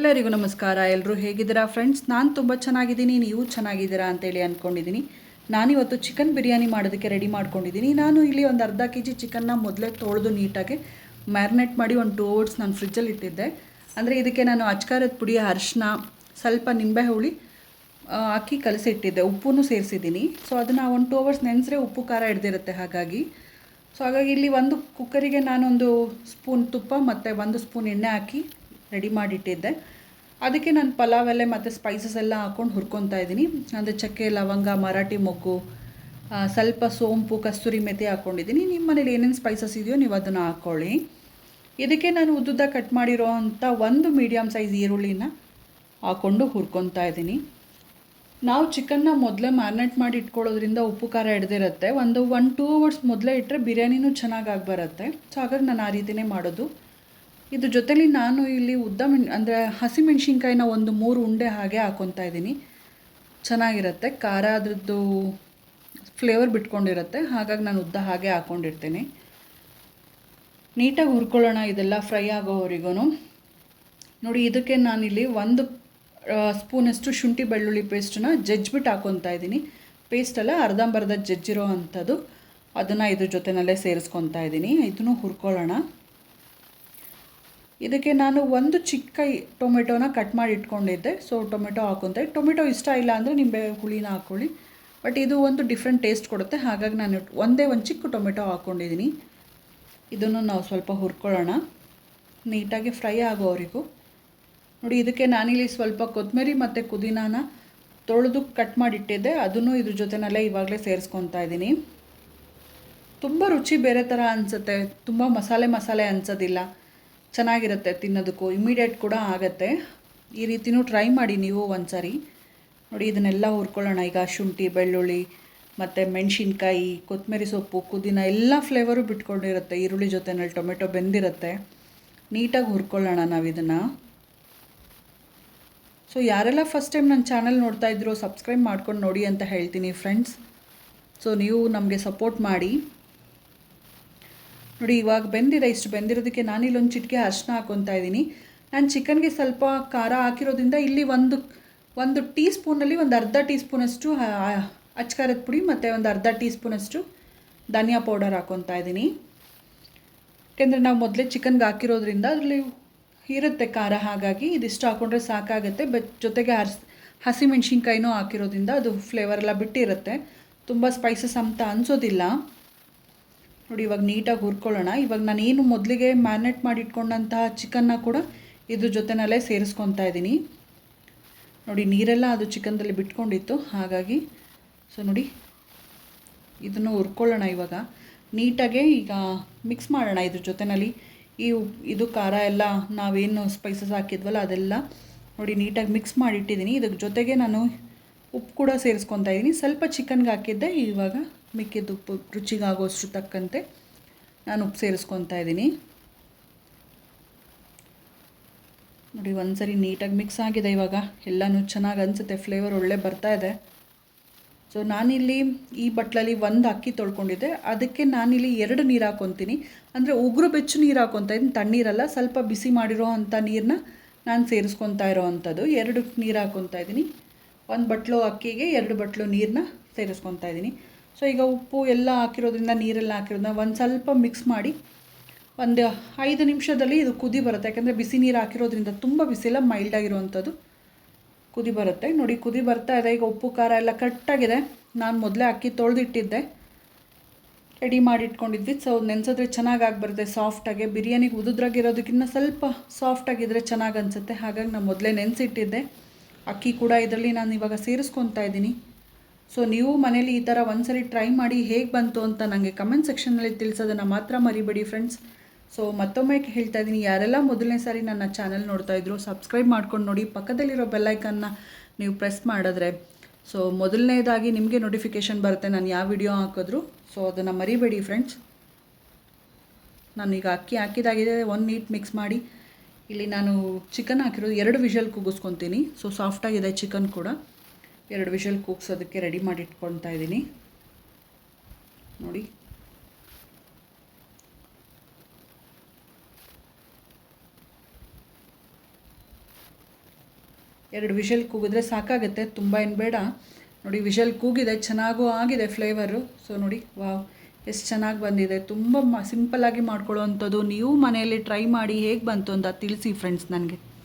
ಎಲ್ಲರಿಗೂ ನಮಸ್ಕಾರ. ಎಲ್ಲರೂ ಹೇಗಿದ್ದೀರಾ ಫ್ರೆಂಡ್ಸ್? ನಾನು ತುಂಬ ಚೆನ್ನಾಗಿದ್ದೀನಿ. ನೀವು ಚೆನ್ನಾಗಿದ್ದೀರಾ ಅಂತೇಳಿ ಅಂದ್ಕೊಂಡಿದ್ದೀನಿ ನಾನಿವತ್ತು ಚಿಕನ್ ಬಿರಿಯಾನಿ ಮಾಡೋದಕ್ಕೆ ರೆಡಿ ಮಾಡ್ಕೊಂಡಿದ್ದೀನಿ. ನಾನು ಇಲ್ಲಿ ಒಂದು ಅರ್ಧ ಕೆ ಜಿ ಚಿಕನ್ನ ಮೊದಲೇ ತೊಳೆದು ನೀಟಾಗಿ ಮ್ಯಾರಿನೇಟ್ ಮಾಡಿ ಒಂದು ಟೂ ಅವರ್ಸ್ ನಾನು ಫ್ರಿಜ್ಜಲ್ಲಿ ಇಟ್ಟಿದ್ದೆ. ಅಂದರೆ ಇದಕ್ಕೆ ನಾನು ಅಚ್ಕಾರದ ಪುಡಿ ಅರಿಶಿನ ಸ್ವಲ್ಪ ನಿಂಬೆ ಹುಳಿ ಅಕ್ಕಿ ಕಲಸಿ ಇಟ್ಟಿದ್ದೆ. ಉಪ್ಪು ಸೇರಿಸಿದ್ದೀನಿ. ಸೊ ಅದನ್ನು ಒಂದು ಟೂ ಅವರ್ಸ್ ನೆನೆಸ್ರೆ ಉಪ್ಪು ಖಾರ ಹಿಡ್ದಿರುತ್ತೆ ಹಾಗಾಗಿ. ಸೊ ಹಾಗಾಗಿ ಇಲ್ಲಿ ಒಂದು ಕುಕ್ಕರಿಗೆ ನಾನೊಂದು ಸ್ಪೂನ್ ತುಪ್ಪ ಮತ್ತು ಒಂದು ಸ್ಪೂನ್ ಎಣ್ಣೆ ಹಾಕಿ ರೆಡಿ ಮಾಡಿಟ್ಟಿದ್ದೆ. ಅದಕ್ಕೆ ನಾನು ಪಲಾವ್ ಎಲೆ ಮತ್ತು ಸ್ಪೈಸಸ್ ಎಲ್ಲ ಹಾಕ್ಕೊಂಡು ಹುರ್ಕೊತಾ ಇದ್ದೀನಿ. ಅಂದರೆ ಚಕ್ಕೆ, ಲವಂಗ, ಮರಾಠಿ ಮೊಗ್ಗು ಸ್ವಲ್ಪ ಸೋಂಪು, ಕಸ್ತೂರಿ ಮೆಥಿ ಹಾಕ್ಕೊಂಡಿದ್ದೀನಿ. ನಿಮ್ಮ ಮನೇಲಿ ಏನೇನು ಸ್ಪೈಸಸ್ ಇದೆಯೋ ನೀವು ಅದನ್ನು ಹಾಕ್ಕೊಳ್ಳಿ ಇದಕ್ಕೆ ನಾನು ಉದ್ದುದ್ದ ಕಟ್ ಮಾಡಿರೋ ಅಂಥ ಒಂದು ಮೀಡಿಯಮ್ ಸೈಜ್ ಈರುಳ್ಳಿನ ಹಾಕ್ಕೊಂಡು ಹುರ್ಕೊತಾ ಇದ್ದೀನಿ. ನಾವು ಚಿಕನ್ನ ಮೊದಲೇ ಮ್ಯಾರಿನೇಟ್ ಮಾಡಿ ಇಟ್ಕೊಳ್ಳೋದ್ರಿಂದ ಉಪ್ಪು, ಖಾರ ಹಿಡ್ದಿರುತ್ತೆ. ಒಂದು ಒನ್ ಟೂ ಅವರ್ಸ್ ಮೊದಲೇ ಇಟ್ಟರೆ ಬಿರಿಯಾನಿನೂ ಚೆನ್ನಾಗಿ ಆಗಿ ಬರುತ್ತೆ ಸೊ ಹಾಗಾಗಿ ನಾನು ಆ ರೀತಿಯೇ ಮಾಡೋದು. ಇದ್ರ ಜೊತೆಲಿ ನಾನು ಇಲ್ಲಿ ಉದ್ದ ಮೆಣ್, ಅಂದರೆ ಹಸಿಮೆಣ್ಸಿನ್ಕಾಯಿನ ಒಂದು ಮೂರು ಉಂಡೆ ಹಾಗೆ ಹಾಕ್ಕೊತಾ ಇದ್ದೀನಿ. ಚೆನ್ನಾಗಿರುತ್ತೆ. ಖಾರ ಅದ್ರದ್ದು ಫ್ಲೇವರ್ ಬಿಟ್ಕೊಂಡಿರುತ್ತೆ. ಹಾಗಾಗಿ ನಾನು ಉದ್ದ ಹಾಗೆ ಹಾಕ್ಕೊಂಡಿರ್ತೀನಿ ನೀಟಾಗಿ ಹುರ್ಕೊಳ್ಳೋಣ ಇದೆಲ್ಲ ಫ್ರೈ ಆಗೋವರೆಗೂ ನೋಡಿ, ಇದಕ್ಕೆ ನಾನಿಲ್ಲಿ ಒಂದು ಸ್ಪೂನಷ್ಟು ಶುಂಠಿ ಬೆಳ್ಳುಳ್ಳಿ ಪೇಸ್ಟನ್ನ ಜಜ್ಜಿಬಿಟ್ಟು ಹಾಕ್ಕೊತಾ ಇದ್ದೀನಿ. ಪೇಸ್ಟೆಲ್ಲ ಅರ್ಧಂಬರ್ಧ ಜಜ್ಜಿರೋ ಅಂಥದ್ದು. ಅದನ್ನು ಇದ್ರ ಜೊತೆನಲ್ಲೇ ಸೇರಿಸ್ಕೊತಾ ಇದ್ದೀನಿ. ಇದನ್ನು ಹುರ್ಕೊಳ್ಳೋಣ. ಇದಕ್ಕೆ ನಾನು ಒಂದು ಚಿಕ್ಕ ಟೊಮೆಟೊನ ಕಟ್ ಮಾಡಿ ಇಟ್ಕೊಂಡಿದ್ದೆ. ಸೊ ಟೊಮೆಟೊ ಹಾಕೊತ ಟೊಮೆಟೊ ಇಷ್ಟ ಇಲ್ಲ ಅಂದರೆ ನಿಂಬೆ ಹುಳಿನ ಹಾಕ್ಕೊಳ್ಳಿ ಬಟ್ ಇದು ಒಂದು ಡಿಫ್ರೆಂಟ್ ಟೇಸ್ಟ್ ಕೊಡುತ್ತೆ. ಹಾಗಾಗಿ ನಾನು ಒಂದೇ ಒಂದು ಚಿಕ್ಕ ಟೊಮೆಟೊ ಹಾಕ್ಕೊಂಡಿದ್ದೀನಿ ಇದನ್ನು ನಾವು ಸ್ವಲ್ಪ ಹುರ್ಕೊಳ್ಳೋಣ. ನೀಟಾಗಿ ಫ್ರೈ ಆಗೋವರೆಗೂ. ನೋಡಿ, ಇದಕ್ಕೆ ನಾನಿಲ್ಲಿ ಸ್ವಲ್ಪ ಕೊತ್ತಂಬರಿ ಮತ್ತು ಪುದೀನಾನ ತೊಳೆದು ಕಟ್ ಮಾಡಿಟ್ಟಿದ್ದೆ ಅದನ್ನು ಇದ್ರ ಜೊತೆನಲ್ಲೇ ಇವಾಗಲೇ ಸೇರಿಸ್ಕೊತಾ ಇದ್ದೀನಿ. ತುಂಬ ರುಚಿ ಬೇರೆ ಥರ ಅನಿಸುತ್ತೆ. ತುಂಬ ಮಸಾಲೆ ಮಸಾಲೆ ಅನ್ಸೋದಿಲ್ಲ. ಚೆನ್ನಾಗಿರುತ್ತೆ, ತಿನ್ನೋದಕ್ಕೂ ಇಮಿಡಿಯೇಟ್ ಕೂಡ ಆಗುತ್ತೆ. ಈ ರೀತಿನೂ ಟ್ರೈ ಮಾಡಿ ನೀವು ಒಂದ್ಸರಿ. ನೋಡಿ, ಇದನ್ನೆಲ್ಲ ಹುರ್ಕೊಳ್ಳೋಣ. ಈಗ ಶುಂಠಿ, ಬೆಳ್ಳುಳ್ಳಿ, ಮತ್ತು ಮೆಣಸಿನ್ಕಾಯಿ ಕೊತ್ತಂಬರಿ ಸೊಪ್ಪು, ಪುದೀನ ಎಲ್ಲ ಫ್ಲೇವರು ಬಿಟ್ಕೊಂಡಿರುತ್ತೆ. ಈರುಳ್ಳಿ ಜೊತೆನಲ್ಲಿ ಟೊಮೆಟೊ ಬೆಂದಿರುತ್ತೆ. ನೀಟಾಗಿ ಹುರ್ಕೊಳ್ಳೋಣ ನಾವು ಇದನ್ನು. ಸೊ ಯಾರೆಲ್ಲ ಫಸ್ಟ್ ಟೈಮ್ ನನ್ನ ಚಾನಲ್ ನೋಡ್ತಾ ಇದ್ರು ಸಬ್ಸ್ಕ್ರೈಬ್ ಮಾಡ್ಕೊಂಡು ನೋಡಿ ಅಂತ ಹೇಳ್ತೀನಿ ಫ್ರೆಂಡ್ಸ್ ಸೊ ನೀವು ನಮಗೆ ಸಪೋರ್ಟ್ ಮಾಡಿ. ನೋಡಿ, ಇವಾಗ ಬೆಂದಿದೆ, ಇಷ್ಟು ಬೆಂದಿರೋದಕ್ಕೆ ನಾನು ಇಲ್ಲೊಂದು ಚಿಟಿಕೆ ಅರ್ಶನ ಹಾಕ್ಕೊತಾ ಇದ್ದೀನಿ. ನಾನು ಚಿಕನ್ಗೆ ಸ್ವಲ್ಪ ಖಾರ ಹಾಕಿರೋದ್ರಿಂದ ಇಲ್ಲಿ ಒಂದು ಒಂದು ಟೀ ಸ್ಪೂನಲ್ಲಿ ಒಂದು ಅರ್ಧ ಟೀ ಸ್ಪೂನಷ್ಟು ಅಚ್ಕಾರದ ಪುಡಿ ಮತ್ತು ಒಂದು ಅರ್ಧ ಟೀ ಸ್ಪೂನಷ್ಟು ಧನಿಯಾ ಪೌಡರ್ ಹಾಕ್ಕೊತಾ ಇದ್ದೀನಿ. ಯಾಕೆಂದರೆ ನಾವು ಮೊದಲೇ ಚಿಕನ್ಗೆ ಹಾಕಿರೋದ್ರಿಂದ ಅದರಲ್ಲಿ ಇರುತ್ತೆ ಖಾರ, ಹಾಗಾಗಿ ಇದಿಷ್ಟು ಹಾಕ್ಕೊಂಡ್ರೆ ಸಾಕಾಗುತ್ತೆ. ಬಟ್ ಜೊತೆಗೆ ಹಸಿ ಹಸಿಮೆಣ್ಸಿನ್ಕಾಯಿನೂ ಹಾಕಿರೋದ್ರಿಂದ ಅದು ಫ್ಲೇವರ್ ಎಲ್ಲ ಬಿಟ್ಟಿರುತ್ತೆ. ತುಂಬ ಸ್ಪೈಸಸ್ ಅಂತ ಅನಿಸೋದಿಲ್ಲ. ನೋಡಿ, ಇವಾಗ ನೀಟಾಗಿ ಹುರ್ಕೊಳ್ಳೋಣ. ಇವಾಗ ನಾನು ಏನು ಮೊದಲಿಗೆ ಮ್ಯಾರಿನೇಟ್ ಮಾಡಿ ಇಟ್ಕೊಂಡಂತಹ ಚಿಕನ್ನ ಕೂಡ ಇದ್ರ ಜೊತೆನಲ್ಲೇ ಸೇರಿಸ್ಕೊತಾ ಇದ್ದೀನಿ. ನೋಡಿ, ನೀರೆಲ್ಲ ಅದು ಚಿಕನ್ದಲ್ಲಿ ಬಿಟ್ಕೊಂಡಿತ್ತು. ಹಾಗಾಗಿ, ಸೊ ನೋಡಿ, ಇದನ್ನು ಹುರ್ಕೊಳ್ಳೋಣ ಇವಾಗ. ನೀಟಾಗೆ ಈಗ ಮಿಕ್ಸ್ ಮಾಡೋಣ ಇದ್ರ ಜೊತೆನಲ್ಲಿ. ಈ ಇದು ಖಾರ ಎಲ್ಲ, ನಾವೇನು ಸ್ಪೈಸಸ್ ಹಾಕಿದ್ವಲ್ಲ ಅದೆಲ್ಲ ನೋಡಿ, ನೀಟಾಗಿ ಮಿಕ್ಸ್ ಮಾಡಿಟ್ಟಿದ್ದೀನಿ. ಇದಕ್ಕೆ ಜೊತೆಗೆ ನಾನು ಉಪ್ಪು ಕೂಡ ಸೇರಿಸ್ಕೊತಾ ಇದ್ದೀನಿ. ಸ್ವಲ್ಪ ಚಿಕನ್ಗೆ ಹಾಕಿದ್ದೆ, ಇವಾಗ ಮಿಕ್ಕಿದ ಉಪ್ಪು ರುಚಿಗಾಗೋಷ್ಟು ತಕ್ಕಂತೆ ನಾನು ಉಪ್ಪು ಸೇರಿಸ್ಕೊತಾ ಇದ್ದೀನಿ. ನೋಡಿ, ಒಂದ್ಸರಿ ನೀಟಾಗಿ ಮಿಕ್ಸ್ ಆಗಿದೆ ಇವಾಗ. ಎಲ್ಲನೂ ಚೆನ್ನಾಗಿ ಅನಿಸುತ್ತೆ ಫ್ಲೇವರ್ ಒಳ್ಳೆ ಬರ್ತಾ ಇದೆ. ಸೊ ನಾನಿಲ್ಲಿ ಈ ಬಟ್ಲಲ್ಲಿ ಒಂದು ಅಕ್ಕಿ ತೊಳ್ಕೊಂಡಿದ್ದೆ. ಅದಕ್ಕೆ ನಾನಿಲ್ಲಿ ಎರಡು ನೀರು ಹಾಕ್ಕೊತೀನಿ ಅಂದರೆ ಉಗುರು ಬೆಚ್ಚು ನೀರು ಹಾಕ್ಕೊತಾ ಇದ್ದೀನಿ. ತಣ್ಣೀರಲ್ಲ, ಸ್ವಲ್ಪ ಬಿಸಿ ಮಾಡಿರೋ ಅಂಥ ನೀರನ್ನ ನಾನು ಸೇರಿಸ್ಕೊತಾ ಇರೋ ಅಂಥದ್ದು. ಎರಡು ನೀರು ಹಾಕ್ಕೊತಾ ಇದ್ದೀನಿ. ಒಂದು ಬಟ್ಲು ಅಕ್ಕಿಗೆ, ಎರಡು ಬಟ್ಲು ನೀರನ್ನ ಸೇರಿಸ್ಕೊತಾ ಇದ್ದೀನಿ. ಸೊ ಈಗ ಉಪ್ಪು ಎಲ್ಲ ಹಾಕಿರೋದ್ರಿಂದ, ನೀರೆಲ್ಲ ಹಾಕಿರೋದ್ರಿಂದ ಒಂದು ಸ್ವಲ್ಪ ಮಿಕ್ಸ್ ಮಾಡಿ ಒಂದು ಐದು ನಿಮಿಷದಲ್ಲಿ ಇದು ಕುದಿ ಬರುತ್ತೆ. ಯಾಕಂದರೆ ಬಿಸಿ ನೀರು ಹಾಕಿರೋದ್ರಿಂದ ತುಂಬ ಬಿಸಿಲ್ಲ ಮೈಲ್ಡ್ ಆಗಿರುವಂಥದ್ದು ಕುದಿ ಬರುತ್ತೆ. ನೋಡಿ, ಕುದಿ ಬರ್ತಾ ಇದೆ. ಈಗ ಉಪ್ಪು, ಖಾರ ಎಲ್ಲ ಕಟ್ಟಾಗಿದೆ ನಾನು ಮೊದಲೇ ಅಕ್ಕಿ ತೊಳೆದಿಟ್ಟಿದ್ದೆ. ರೆಡಿ ಮಾಡಿ ಇಟ್ಕೊಂಡಿದ್ವಿ. ಸೊ ನೆನೆಸಿದ್ರೆ ಚೆನ್ನಾಗಿ ಆಗಿಬರುತ್ತೆ ಸಾಫ್ಟಾಗಿ ಬಿರಿಯಾನಿಗೆ ಉದುದ್ರಾಗಿರೋದಕ್ಕಿಂತ ಸ್ವಲ್ಪ ಸಾಫ್ಟಾಗಿದ್ದರೆ ಚೆನ್ನಾಗಿ ಅನಿಸುತ್ತೆ. ಹಾಗಾಗಿ ನಾನು ಮೊದಲೇ ನೆನೆಸಿಟ್ಟಿದ್ದೆ. ಅಕ್ಕಿ ಕೂಡ ಇದರಲ್ಲಿ ನಾನು ಇವಾಗ ಸೇರಿಸ್ಕೊತಾ ಇದ್ದೀನಿ. ಸೊ ನೀವು ಮನೇಲಿ ಈ ಥರ ಒಂದ್ಸರಿ ಟ್ರೈ ಮಾಡಿ ಹೇಗೆ ಬಂತು ಅಂತ ನನಗೆ ಕಮೆಂಟ್ ಸೆಕ್ಷನ್ನಲ್ಲಿ ತಿಳಿಸೋದನ್ನು ಮಾತ್ರ ಮರಿಬೇಡಿ ಫ್ರೆಂಡ್ಸ್ ಸೊ ಮತ್ತೊಮ್ಮೆ ಹೇಳ್ತಾ ಇದ್ದೀನಿ, ಯಾರೆಲ್ಲ ಮೊದಲನೇ ಸಾರಿ ನನ್ನ ಚಾನಲ್ ನೋಡ್ತಾ ಇದ್ರು ಸಬ್ಸ್ಕ್ರೈಬ್ ಮಾಡ್ಕೊಂಡು ನೋಡಿ ಪಕ್ಕದಲ್ಲಿರೋ ಬೆಲ್ಲೈಕನ್ನ ನೀವು ಪ್ರೆಸ್ ಮಾಡಿದ್ರೆ. ಸೊ ಮೊದಲನೇದಾಗಿ ನಿಮಗೆ ನೋಟಿಫಿಕೇಶನ್ ಬರುತ್ತೆ ನಾನು ಯಾವ ವಿಡಿಯೋ ಹಾಕಿದ್ರು. ಸೊ ಅದನ್ನು ಮರಿಬೇಡಿ ಫ್ರೆಂಡ್ಸ್ ನಾನೀಗ ಅಕ್ಕಿ ಹಾಕಿದಾಗಿದೆ ಒನ್ ನೀಟ್ ಮಿಕ್ಸ್ ಮಾಡಿ, ಇಲ್ಲಿ ನಾನು ಚಿಕನ್ ಹಾಕಿರೋದು ಎರಡು ವಿಷಲ್ ಕೂಗಿಸ್ಕೊತೀನಿ ಸೊ ಸಾಫ್ಟಾಗಿದೆ ಚಿಕನ್ ಕೂಡ. ಎರಡು ವಿಷಲ್ ಕೂಗ್ಸೋದಕ್ಕೆ ರೆಡಿ ಮಾಡಿ ಇಟ್ಕೊತಾ ಇದ್ದೀನಿ. ನೋಡಿ. ಎರಡು ವಿಷಲ್ ಕೂಗಿದ್ರೆ ಸಾಕಾಗುತ್ತೆ, ತುಂಬ ಏನು ಬೇಡ. ನೋಡಿ, ವಿಷಲ್ ಕೂಗಿದೆ, ಚೆನ್ನಾಗೂ ಆಗಿದೆ ಫ್ಲೇವರು. ಸೊ, ನೋಡಿ, ವಾವ್, ಎಷ್ಟು ಚೆನ್ನಾಗಿ ಬಂದಿದೆ. ತುಂಬ ಸಿಂಪಲ್ ಸಿಂಪಲ್ಲಾಗಿ ಮಾಡ್ಕೊಳ್ಳೋ ಅಂಥದ್ದು ನೀವು ಮನೆಯಲ್ಲಿ ಟ್ರೈ ಮಾಡಿ ಹೇಗೆ ಬಂತು ಅಂತ ತಿಳಿಸಿ, ಫ್ರೆಂಡ್ಸ್, ನನಗೆ.